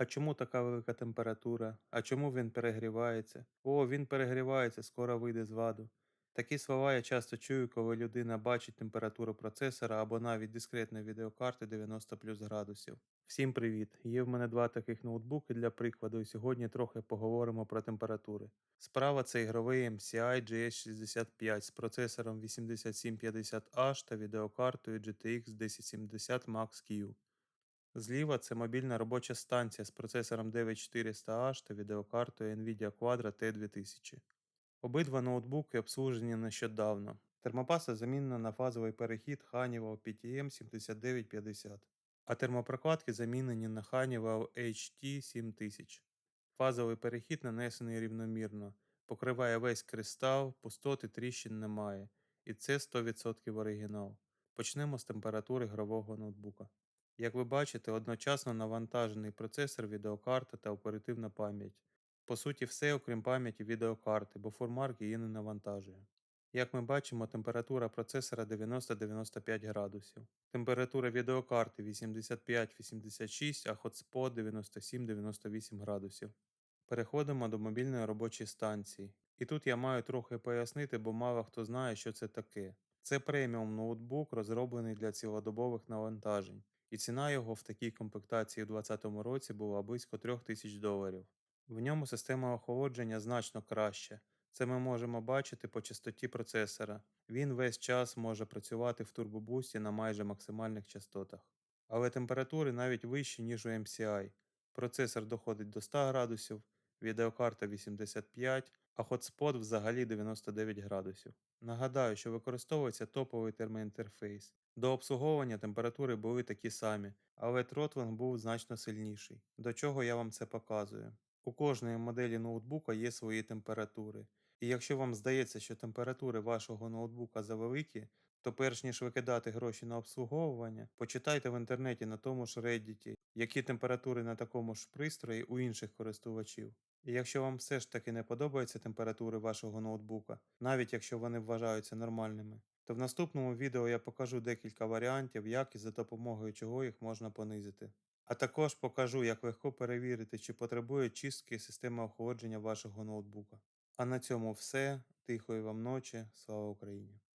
А чому така велика температура? А чому він перегрівається? О, він перегрівається, скоро вийде з ладу. Такі слова я часто чую, коли людина бачить температуру процесора або навіть дискретної відеокарти 90 плюс градусів. Всім привіт! Є в мене два таких ноутбуки для прикладу, і сьогодні трохи поговоримо про температури. Справа це ігровий MCI GS65 з процесором 8750H та відеокартою GTX 1070 Max Q. Зліва це мобільна робоча станція з процесором 9400H та відеокартою Nvidia Quadro T2000. Обидва ноутбуки обслужені нещодавно. Термопаста замінена на фазовий перехід Honeywell PTM 7950, а термопрокладки замінені на Honeywell HT 7000. Фазовий перехід нанесений рівномірно, покриває весь кристал, пустоти тріщин немає, і це 100% оригінал. Почнемо з температури ігрового ноутбука. Як ви бачите, одночасно навантажений процесор, відеокарта та оперативна пам'ять. По суті, все, окрім пам'яті відеокарти, бо формарк її не навантажує. Як ми бачимо, температура процесора 90-95 градусів, температура відеокарти 85-86, а хотспот 97-98 градусів. Переходимо до мобільної робочої станції. І тут я маю трохи пояснити, бо мало хто знає, що це таке. Це преміум ноутбук, розроблений для цілодобових навантажень, і ціна його в такій комплектації у 2020 році була близько 3000 доларів. В ньому система охолодження значно краще. Це ми можемо бачити по частоті процесора. Він весь час може працювати в турбобусті на майже максимальних частотах. Але температури навіть вищі, ніж у MCI. Процесор доходить до 100 градусів, відеокарта 85, а хотспот взагалі 99 градусів. Нагадаю, що використовується топовий термоінтерфейс. До обслуговування температури були такі самі, але тротлинг був значно сильніший. До чого я вам це показую. У кожної моделі ноутбука є свої температури. І якщо вам здається, що температури вашого ноутбука завеликі, то перш ніж викидати гроші на обслуговування, почитайте в інтернеті на тому ж Reddit, які температури на такому ж пристрої у інших користувачів. І якщо вам все ж таки не подобаються температури вашого ноутбука, навіть якщо вони вважаються нормальними, то в наступному відео я покажу декілька варіантів, як і за допомогою чого їх можна понизити. А також покажу, як легко перевірити, чи потребує чистки система охолодження вашого ноутбука. А на цьому все. Тихої вам ночі. Слава Україні!